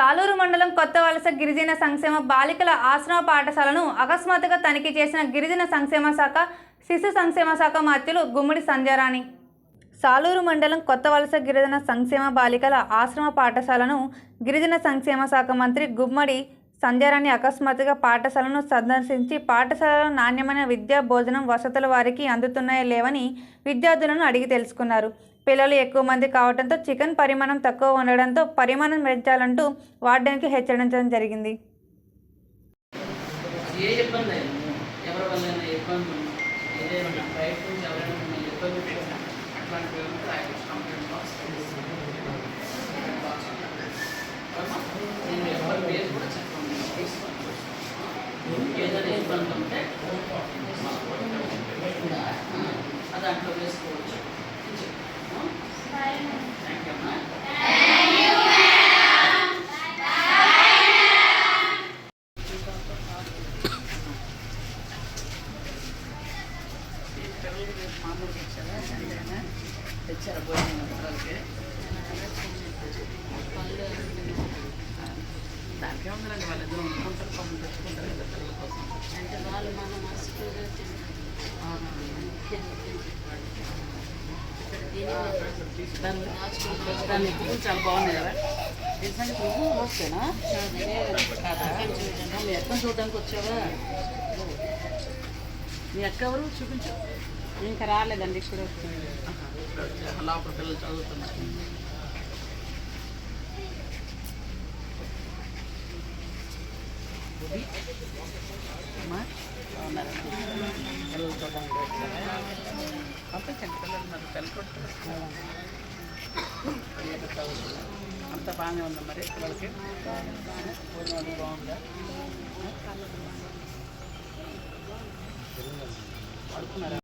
సాలూరు మండలం కొత్త వలస గిరిజన సంక్షేమ బాలికల ఆశ్రమ పాఠశాలను అకస్మాత్తుగా తనిఖీ చేసిన గిరిజన సంక్షేమ శాఖ శిశు సంక్షేమ శాఖ మాత్యులు గుమ్మడి సంధ్యారాణి సాలూరు మండలం కొత్త వలస గిరిజన సంక్షేమ బాలికల ఆశ్రమ పాఠశాలను గిరిజన సంక్షేమ శాఖ మంత్రి గుమ్మడి సంధ్యారాణి అకస్మాత్తుగా పాఠశాలను సందర్శించి పాఠశాలలో నాణ్యమైన విద్యా భోజనం వసతుల వారికి అందుతున్నాయో లేవని విద్యార్థులను అడిగి తెలుసుకున్నారు. పిల్లలు ఎక్కువ మంది కావడంతో చికెన్ పరిమాణం తక్కువ ఉండడంతో పరిమాణం పెంచాలంటూ వార్డెన్కి హెచ్చరించడం జరిగింది ఏదైనా ఇబ్బంది ఉంటే ఎవరి మామూలు ఇచ్చారా సండేనా తెచ్చారా భోజనం పిల్లలకి దానికే ఉందండి ఉంచుకుంటారు పనులు తెచ్చుకుంటారు కదా పిల్లల కోసం అంటే వాళ్ళు మన మనసులో దాని చాలా బాగున్నాయి కదా నిజంగా పువ్వు వస్తేనా కాదా మీ అక్కను చూడడానికి వచ్చావా మీ అక్క ఎవరు చూపించు. ఇంకా రాలేదండి ఇప్పుడు లోపల పిల్లలు చదువుతున్నారు. పంపించండి పిల్లలు మరి పిల్లలు అంత బాగానే ఉందా మరి పిల్లలకి? భోజనం బాగుందా? పడుకున్నారా?